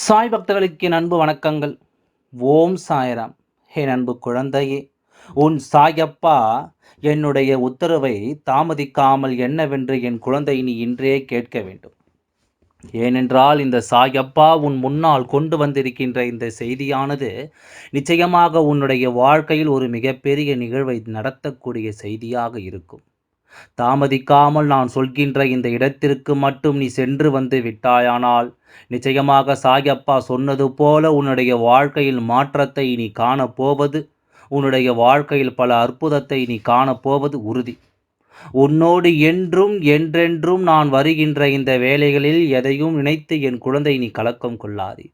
சாய் பக்தர்களுக்கு என் அன்பு வணக்கங்கள். ஓம் சாய்ராம். என் அன்பு குழந்தையே உன் சாயப்பா என்னுடைய உத்தரவை தாமதிக்காமல் என்னவென்று என் குழந்தை நீ இன்றே கேட்க வேண்டும். ஏனென்றால் இந்த சாயப்பா உன் முன்னால் கொண்டு வந்திருக்கின்ற இந்த செய்தியானது நிச்சயமாக உன்னுடைய வாழ்க்கையில் ஒரு மிகப்பெரிய நிகழ்வை நடத்தக்கூடிய செய்தியாக இருக்கும். தாமதிக்காமல் நான் சொல்கின்ற இந்த இடத்திற்கு மட்டும் நீ சென்று வந்து விட்டாயானால் நிச்சயமாக சாயப்பா சொன்னது போல உன்னுடைய வாழ்க்கையில் மாற்றத்தை நீ காணப்போவது உன்னுடைய வாழ்க்கையில் பல அற்புதத்தை நீ காணப்போவது உறுதி. உன்னோடு என்றும் என்றென்றும் நான் வருகின்ற இந்த வேலைகளில் எதையும் நினைத்து என் குழந்தை நீ கலக்கம் கொள்ளாதே.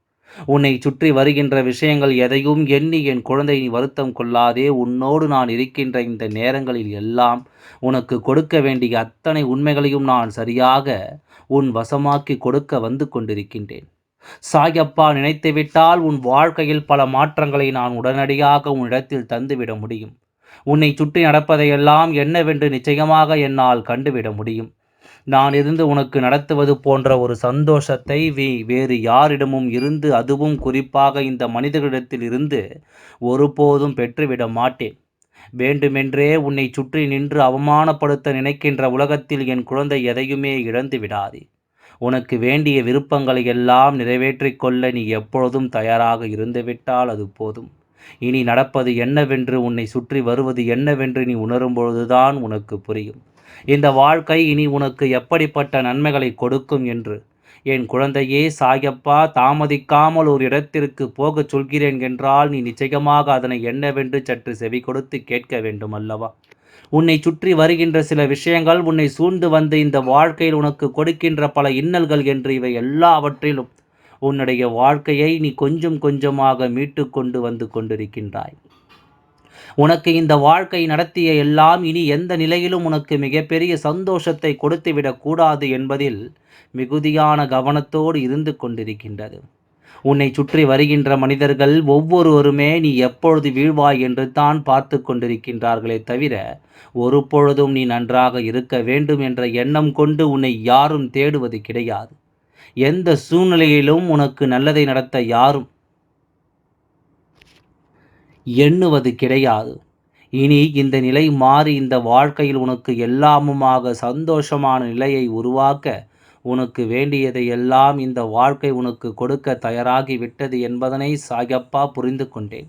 உன்னை சுற்றி வருகின்ற விஷயங்கள் எதையும் எண்ணி என் குழந்தை நீ வருத்தம் கொள்ளாதே. உன்னோடு நான் இருக்கின்ற இந்த நேரங்களில் எல்லாம் உனக்கு கொடுக்க வேண்டிய அத்தனை உண்மைகளையும் நான் சரியாக உன் வசமாக்கி கொடுக்க வந்து கொண்டிருக்கின்றேன். சாயப்பா நினைத்துவிட்டால் உன் வாழ்க்கையில் பல மாற்றங்களை நான் உடனடியாக உன்னிடத்தில் தந்துவிட முடியும். உன்னை சுற்றி நடப்பதையெல்லாம் என்னவென்று நிச்சயமாக என்னால் கண்டுவிட முடியும். நான் இருந்து உனக்கு நடத்துவது போன்ற ஒரு சந்தோஷத்தை வி வேறு யாரிடமும் இருந்து அதுவும் குறிப்பாக இந்த மனிதர்களிடத்தில் இருந்து ஒருபோதும் பெற்றுவிட மாட்டேன். வேண்டுமென்றே உன்னை சுற்றி நின்று அவமானப்படுத்த நினைக்கின்ற உலகத்தில் என் குழந்தை எதையுமே இழந்து விடாதே. உனக்கு வேண்டிய விருப்பங்களை எல்லாம் நிறைவேற்றிக் கொள்ள நீ எப்பொழுதும் தயாராக இருந்துவிட்டால் அது போதும். இனி நடப்பது என்னவென்று உன்னை சுற்றி வருவது என்னவென்று நீ உணரும் பொழுதுதான் உனக்கு புரியும். இந்த வாழ்க்கை இனி உனக்கு எப்படிப்பட்ட நன்மைகளை கொடுக்கும் என்று. என் குழந்தையே சாயப்பா தாமதிக்காமல் ஒரு இடத்திற்கு போகச் சொல்கிறேன் என்றால் நீ நிச்சயமாக அதனை என்னவென்று சற்று செவி கொடுத்து கேட்க வேண்டும் அல்லவா உன்னை சுற்றி வருகின்ற சில விஷயங்கள் உன்னை சூழ்ந்து வந்து இந்த வாழ்க்கையில் உனக்கு கொடுக்கின்ற பல இன்னல்கள் என்று இவை எல்லாவற்றிலும் உன்னுடைய வாழ்க்கையை நீ கொஞ்சம் கொஞ்சமாக மீட்டு கொண்டு வந்து கொண்டிருக்கின்றாய். உனக்கு இந்த வாழ்க்கை நடத்திய எல்லாம் இனி எந்த நிலையிலும் உனக்கு மிகப்பெரிய சந்தோஷத்தை கொடுத்துவிடக் கூடாது என்பதில் மிகுதியான கவனத்தோடு இருந்து கொண்டிருக்கின்றது. உன்னை சுற்றி வருகின்ற மனிதர்கள் ஒவ்வொருவருமே நீ எப்பொழுது வீழ்வாய் என்று தான் பார்த்து கொண்டிருக்கின்றார்களே தவிர ஒரு பொழுதும் நீ நன்றாக இருக்க வேண்டும் என்ற எண்ணம் கொண்டு உன்னை யாரும் தேடுவது கிடையாது. எந்த சூழ்நிலையிலும் உனக்கு நல்லதை நடத்த யாரும் எண்ணுவது கிடையாது. இனி இந்த நிலை மாறி இந்த வாழ்க்கையில் உனக்கு எல்லாமுமாக சந்தோஷமான நிலையை உருவாக்க உனக்கு வேண்டியதை எல்லாம் இந்த வாழ்க்கை உனக்கு கொடுக்க தயாராகி விட்டது என்பதனை சாயப்பா புரிந்து கொண்டேன்.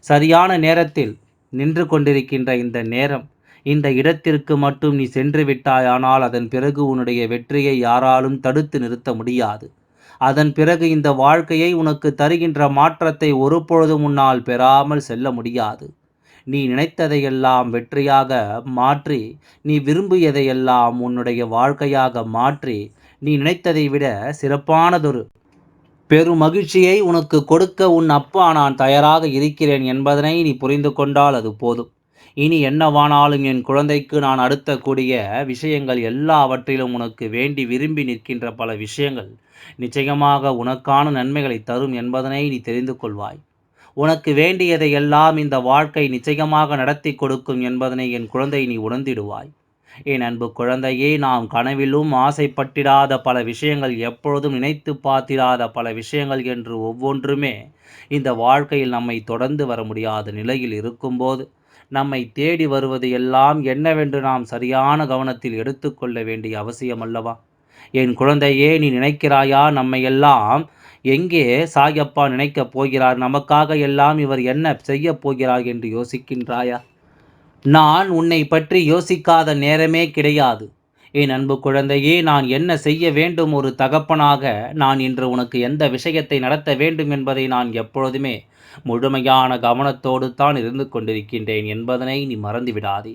சரியான நேரத்தில் நின்று கொண்டிருக்கின்ற இந்த நேரம் இந்த இடத்திற்கு மட்டும் நீ சென்று விட்டாயானால் அதன் பிறகு உன்னுடைய வெற்றியை யாராலும் தடுத்து நிறுத்த முடியாது. அதன் பிறகு இந்த வாழ்க்கையை உனக்கு தருகின்ற மாற்றத்தை ஒருபொழுதும் உன்னால் பெறாமல் செல்ல முடியாது. நீ நினைத்ததையெல்லாம் வெற்றியாக மாற்றி நீ விரும்பியதையெல்லாம் உன்னுடைய வாழ்க்கையாக மாற்றி நீ நினைத்ததை விட சிறப்பானதொரு பெரும் மகிழ்ச்சியை உனக்கு கொடுக்க உன் அப்பா நான் தயாராக இருக்கிறேன் என்பதனை நீ புரிந்து கொண்டால் அது போதும். இனி என்னவானாலும் என் குழந்தைக்கு நான் அடுத்தக்கூடிய விஷயங்கள் எல்லாவற்றிலும் உனக்கு வேண்டி விரும்பி நிற்கின்ற பல விஷயங்கள் நிச்சயமாக உனக்கான நன்மைகளை தரும் என்பதனை நீ தெரிந்து கொள்வாய். உனக்கு வேண்டியதை எல்லாம் இந்த வாழ்க்கை நிச்சயமாக நடத்தி கொடுக்கும் என்பதனை என் குழந்தை நீ உணர்ந்திடுவாய். என் அன்பு குழந்தையே நாம் கனவிலும் ஆசைப்பட்டிடாத பல விஷயங்கள் எப்பொழுதும் நினைத்து பார்த்திடாத பல விஷயங்கள் என்று ஒவ்வொன்றுமே இந்த வாழ்க்கையில் நம்மை தொடர்ந்து வர முடியாத நிலையில் இருக்கும்போது நம்மை தேடி வருவது எல்லாம் என்னவென்று நாம் சரியான கவனத்தில் எடுத்துக்கொள்ள வேண்டிய அவசியம் அல்லவா? என் குழந்தையே நீ நினைக்கிறாயா? நம்மை எல்லாம் எங்கே சாயப்பா நினைக்கப் போகிறார்? நமக்காக எல்லாம் இவர் என்ன செய்ய போகிறார் என்று யோசிக்கின்றாயா? நான் உன்னை பற்றி யோசிக்காத நேரமே கிடையாது. என் அன்பு குழந்தையே நான் என்ன செய்ய வேண்டும்? ஒரு தகப்பனாக நான் இன்று உனக்கு எந்த விஷயத்தை நடத்த வேண்டும் என்பதை நான் எப்பொழுதுமே முழுமையான கவனத்தோடு தான் இருந்து கொண்டிருக்கின்றேன் என்பதனை நீ மறந்துவிடாதே.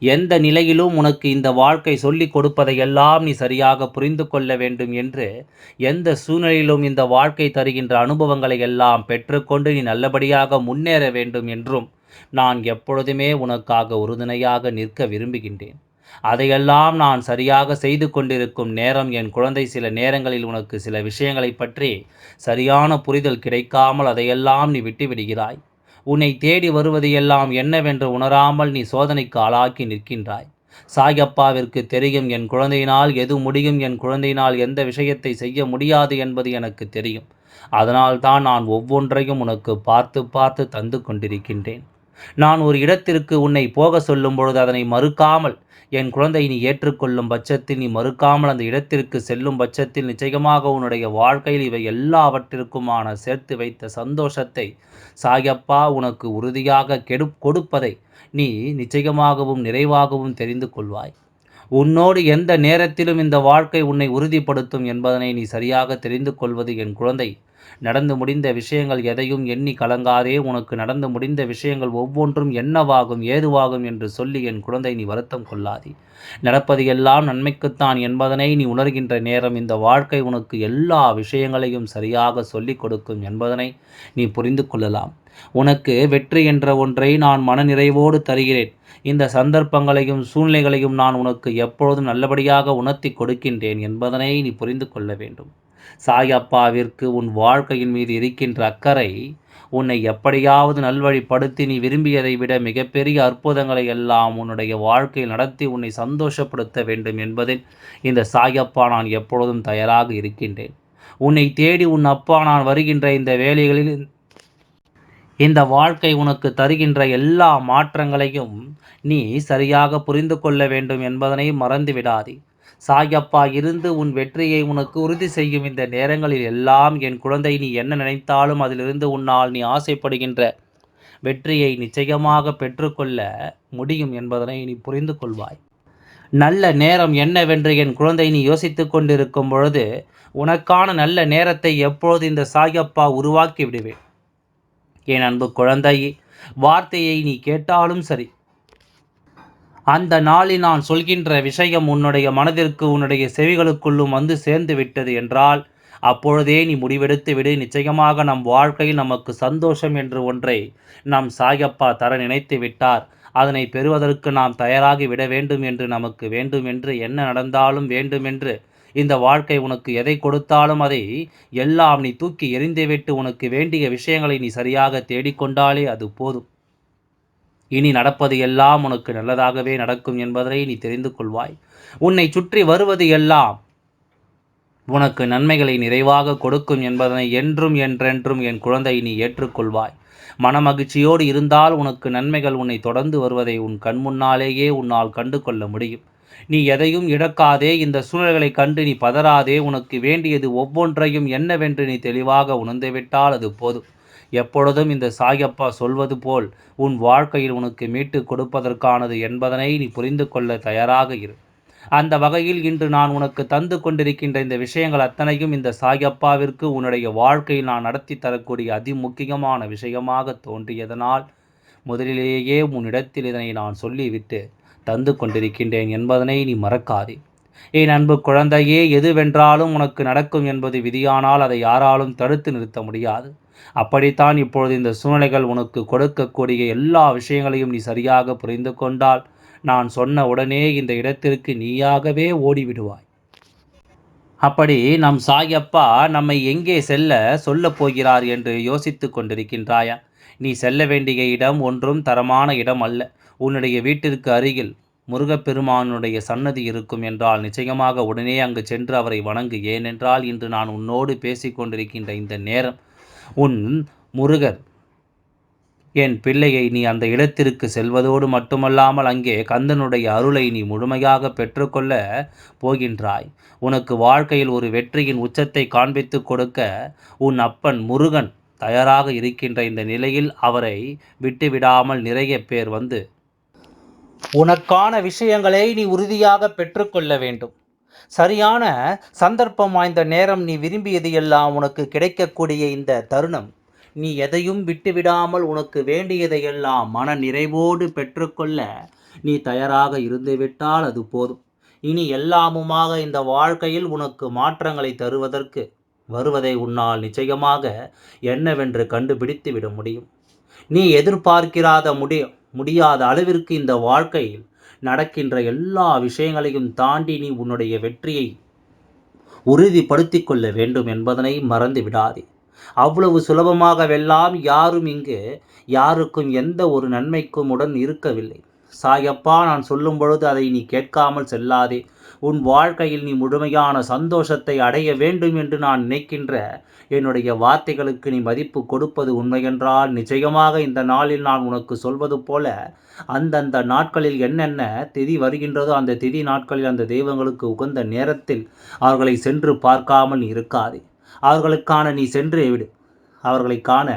எந்த நிலையிலும் உனக்கு இந்த வாழ்க்கை சொல்லிக் கொடுப்பதையெல்லாம் நீ சரியாக புரிந்து கொள்ள வேண்டும் என்று எந்த சூழ்நிலையிலும் இந்த வாழ்க்கை தருகின்ற அனுபவங்களை எல்லாம் பெற்றுக்கொண்டு நீ நல்லபடியாக முன்னேற வேண்டும் என்றும் நான் எப்பொழுதுமே உனக்காக உறுதுணையாக நிற்க விரும்புகின்றேன். அதையெல்லாம் நான் சரியாக செய்து கொண்டிருக்கும் நேரம் என் குழந்தை சில நேரங்களில் உனக்கு சில விஷயங்களை பற்றி சரியான புரிதல் கிடைக்காமல் அதையெல்லாம் நீ விட்டுவிடுகிறாய். உன்னை தேடி வருவது எல்லாம் என்னவென்று உணராமல் நீ சோதனைக்கு ஆளாக்கி நிற்கின்றாய். சாயப்பாவிற்கு தெரியும் என் குழந்தையினால் எது முடியும் என் குழந்தையினால் எந்த விஷயத்தை செய்ய முடியாது என்பது எனக்கு தெரியும். அதனால் தான் நான் ஒவ்வொன்றையும் உனக்கு பார்த்து பார்த்து தந்து கொண்டிருக்கின்றேன். நான் ஒரு இடத்திற்கு உன்னை போக சொல்லும் பொழுது அதனை மறுக்காமல் என் குழந்தை நீ ஏற்றுக்கொள்ளும் பட்சத்தில் நீ மறுக்காமல் அந்த இடத்திற்கு செல்லும் பட்சத்தில் நிச்சயமாக உன்னுடைய வாழ்க்கையில் இவை எல்லாவற்றிற்குமான சேர்த்து வைத்த சந்தோஷத்தை சாயப்பா உனக்கு உறுதியாக கெடு கொடுப்பதை நீ நிச்சயமாகவும் நிறைவாகவும் தெரிந்து கொள்வாய். உன்னோடு எந்த நேரத்திலும் இந்த வாழ்க்கை உன்னை உறுதிப்படுத்தும் என்பதனை நீ சரியாக தெரிந்து கொள்வது என் குழந்தை. நடந்து முடிந்த விஷயங்கள் எதையும் எண்ணி கலங்காதே உனக்கு நடந்து முடிந்த விஷயங்கள் ஒவ்வொன்றும் என்னவாகும் ஏதுவாகும் என்று சொல்லி என் குழந்தை நீ வருத்தம் கொள்ளாதே. நடப்பது எல்லாம் நன்மைக்குத்தான் என்பதனை நீ உணர்கின்ற நேரம் இந்த வாழ்க்கை உனக்கு எல்லா விஷயங்களையும் சரியாக சொல்லிக் கொடுக்கும் என்பதனை நீ புரிந்து கொள்ளலாம். உனக்கு வெற்றி என்ற ஒன்றை நான் மனநிறைவோடு தருகிறேன். இந்த சந்தர்ப்பங்களையும் சூழ்நிலைகளையும் நான் உனக்கு எப்பொழுதும் நல்லபடியாக உணர்த்தி கொடுக்கின்றேன் என்பதனை நீ புரிந்து கொள்ள வேண்டும். சாயப்பாவிற்கு உன் வாழ்க்கையின் மீது இருக்கின்ற அக்கறை உன்னை எப்படியாவது நல்வழிப்படுத்தி நீ விரும்பியதை விட மிகப்பெரிய அற்புதங்களை எல்லாம் உன்னுடைய வாழ்க்கையில் நடத்தி உன்னை சந்தோஷப்படுத்த வேண்டும் என்பதில் இந்த சாயப்பா நான் எப்பொழுதும் தயாராக இருக்கின்றேன். உன்னை தேடி உன் அப்பா நான் வருகின்ற இந்த வேலைகளில் இந்த வாழ்க்கை உனக்கு தருகின்ற எல்லா மாற்றங்களையும் நீ சரியாக புரிந்து கொள்ள வேண்டும் என்பதனை மறந்துவிடாதே சாயப்பா இருந்து உன் வெற்றியை உனக்கு உறுதி செய்யும் இந்த நேரங்களில் எல்லாம் என் குழந்தை நீ என்ன நினைத்தாலும் அதிலிருந்து உன்னால் நீ ஆசைப்படுகின்ற வெற்றியை நிச்சயமாக பெற்றுக்கொள்ள முடியும் என்பதனை நீ புரிந்து கொள்வாய். நல்ல நேரம் என்னவென்று என் குழந்தை நீ யோசித்து கொண்டிருக்கும் பொழுது உனக்கான நல்ல நேரத்தை எப்பொழுது இந்த சாயப்பா உருவாக்கி விடுவேன்? என் அன்பு குழந்தை வார்த்தையை நீ கேட்டாலும் சரி அந்த நாளில் நான் சொல்கின்ற விஷயம் உன்னுடைய மனதிற்கு உன்னுடைய செவிகளுக்குள்ளும் வந்து சேர்ந்து விட்டது என்றால் அப்பொழுதே நீ முடிவெடுத்து விடு. நிச்சயமாக நம் வாழ்க்கையில் நமக்கு சந்தோஷம் என்று ஒன்றை நம் சாயப்பா தர நினைத்து விட்டார். அதனை பெறுவதற்கு நாம் தயாராகி விட வேண்டும் என்று நமக்கு வேண்டும் என்று என்ன நடந்தாலும் வேண்டுமென்று இந்த வாழ்க்கை உனக்கு எதை கொடுத்தாலும் அதை எல்லாம் நீ தூக்கி எறிந்துவிட்டு உனக்கு வேண்டிய விஷயங்களை நீ சரியாக தேடிக்கொண்டாலே அது போதும். இனி நடப்பது எல்லாம் உனக்கு நல்லதாகவே நடக்கும் என்பதை நீ தெரிந்து கொள்வாய். உன்னை சுற்றி வருவது எல்லாம் உனக்கு நன்மைகளை நிறைவாக கொடுக்கும் என்பதனை என்றும் என்றென்றும் என் குழந்தை நீ ஏற்றுக்கொள்வாய். மனமகிழ்ச்சியோடு இருந்தால் உனக்கு நன்மைகள் உன்னை தொடர்ந்து வருவதை உன் கண் முன்னாலேயே உன்னால் கண்டு கொள்ள முடியும். நீ எதையும் இழக்காதே இந்த சூழல்களை கண்டு நீ பதறாதே. உனக்கு வேண்டியது ஒவ்வொன்றையும் என்னவென்று நீ தெளிவாக உணர்ந்துவிட்டால் அது போதும். எப்பொழுதும் இந்த சாயப்பா சொல்வது போல் உன் வாழ்க்கையில் உனக்கு மீட்டு கொடுப்பதற்கானது என்பதனை நீ புரிந்து கொள்ள தயாராக இரு. அந்த வகையில் இன்று நான் உனக்கு தந்து கொண்டிருக்கின்ற இந்த விஷயங்கள் அத்தனையும் இந்த சாயப்பாவிற்கு உன்னுடைய வாழ்க்கையில் நான் நடத்தி தரக்கூடிய அதிமுக்கியமான விஷயமாக தோன்றியதனால் முதலிலேயே உன்னிடத்தில் இதனை நான் சொல்லிவிட்டு தந்து கொண்டிருக்கின்றேன் என்பதனை நீ மறக்காதே. என் அன்பு குழந்தையே எதுவென்றாலும் உனக்கு நடக்கும் என்பது விதியானால் அதை யாராலும் தடுத்து நிறுத்த முடியாது. அப்படித்தான் இப்பொழுது இந்த சூழ்நிலைகள் உனக்கு கொடுக்கக்கூடிய எல்லா விஷயங்களையும் நீ சரியாக புரிந்து கொண்டால் நான் சொன்ன உடனே இந்த இடத்திற்கு நீயாகவே ஓடிவிடுவாய். அப்படி நம் சாயப்பா நம்மை எங்கே செல்ல சொல்லப் போகிறார் என்று யோசித்து கொண்டிருக்கின்றாயா? நீ செல்ல வேண்டிய இடம் ஒன்றும் தரமான இடம் அல்ல. உன்னுடைய வீட்டிற்கு அருகில் முருகப்பெருமானுடைய சன்னதி இருக்கும் என்றால் நிச்சயமாக உடனே அங்கு சென்று அவரை வணங்கு ஏனென்றால் இன்று நான் உன்னோடு பேசிக்கொண்டிருக்கின்ற இந்த நேரம். உன் முருகர் என் பிள்ளையை நீ அந்த இடத்திற்கு செல்வதோடு மட்டுமல்லாமல் அங்கே கந்தனுடைய அருளை நீ முழுமையாக பெற்றுக்கொள்ள போகின்றாய். உனக்கு வாழ்க்கையில் ஒரு வெற்றியின் உச்சத்தை காண்பித்து கொடுக்க உன் அப்பன் முருகன் தயாராக இருக்கின்ற இந்த நிலையில் அவரை விட்டுவிடாமல் நிறைய பேர் வந்து உனக்கான விஷயங்களை நீ உறுதியாக பெற்றுக்கொள்ள வேண்டும். சரியான சந்தர்ப்பம் வாய்ந்த நேரம் நீ விரும்பியது எல்லாம் உனக்கு கிடைக்கக்கூடிய இந்த தருணம். நீ எதையும் விட்டுவிடாமல் உனக்கு வேண்டியதையெல்லாம் மன நிறைவோடு பெற்றுக்கொள்ள நீ தயாராக இருந்துவிட்டால் அது போதும். இனி எல்லாமுமாக இந்த வாழ்க்கையில் உனக்கு மாற்றங்களை தருவதற்கு வருவதை உன்னால் நிச்சயமாக என்னவென்று கண்டுபிடித்து விட முடியும். நீ எதிர்பார்க்கிறாத முடியும். முடியாத அளவிற்கு இந்த வாழ்க்கையில் நடக்கின்ற எல்லா விஷயங்களையும் தாண்டி நீ உன்னுடைய வெற்றியை உறுதிப்படுத்தி கொள்ள வேண்டும் என்பதனை மறந்து விடாதே. அவ்வளவு சுலபமாகவெல்லாம் யாரும் இங்கு யாருக்கும் எந்த ஒரு நன்மைக்கும் உடன் இருக்கவில்லை. சாயப்பா நான் சொல்லும் பொழுது அதை நீ கேட்காமல் செல்லாதே. உன் வாழ்க்கையில் நீ முழுமையான சந்தோஷத்தை அடைய வேண்டும் என்று நான் நினைக்கின்ற என்னுடைய வார்த்தைகளுக்கு நீ மதிப்பு கொடுப்பது உண்மையென்றால் நிச்சயமாக இந்த நாளில் நான் உனக்கு சொல்வது போல அந்தந்த நாட்களில் என்னென்ன திதி வருகின்றதோ அந்த திதி நாட்களில் அந்த தெய்வங்களுக்கு உகந்த நேரத்தில் அவர்களை சென்று பார்க்காமல் இருக்காதே. அவர்களுக்கான நீ சென்று விடு. அவர்களை காண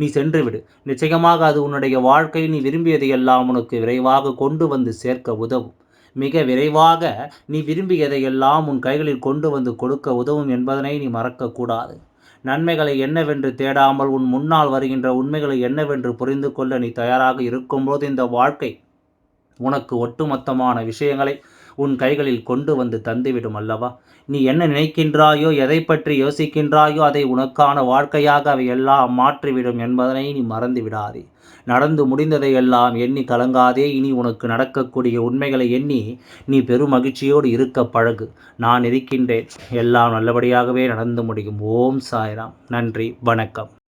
நீ சென்று விடு. நிச்சயமாக அது உன்னுடைய வாழ்க்கையில் நீ விரும்பியதையெல்லாம் உனக்கு விரைவாக கொண்டு வந்து சேர்க்க உதவும். மிக விரைவாக நீ விரும்பியதையெல்லாம் உன் கைகளில் கொண்டு வந்து கொடுக்க உதவும் என்பதனை நீ மறக்கக்கூடாது. நன்மைகளை என்னவென்று தேடாமல் உன் முன்னால் வருகின்ற உண்மைகளை என்னவென்று புரிந்து கொள்ள நீ தயாராக இருக்கும்போது இந்த வாழ்க்கை உனக்கு ஒட்டுமொத்தமான விஷயங்களை உன் கைகளில் கொண்டு வந்து தந்துவிடும் அல்லவா? நீ என்ன நினைக்கின்றாயோ எதை பற்றி யோசிக்கின்றாயோ அதை உனக்கான வாழ்க்கையாக அவை எல்லாம் மாற்றிவிடும் என்பதனை நீ மறந்து விடாதே. நடந்து முடிந்ததை எல்லாம் எண்ணி கலங்காதே. இனி உனக்கு நடக்கக்கூடிய உண்மைகளை எண்ணி நீ பெரும் மகிழ்ச்சியோடு இருக்க பழகு. நான் இருக்கின்றேன். எல்லாம் நல்லபடியாகவே நடந்து முடியும். ஓம் சாய்ராம். நன்றி. வணக்கம்.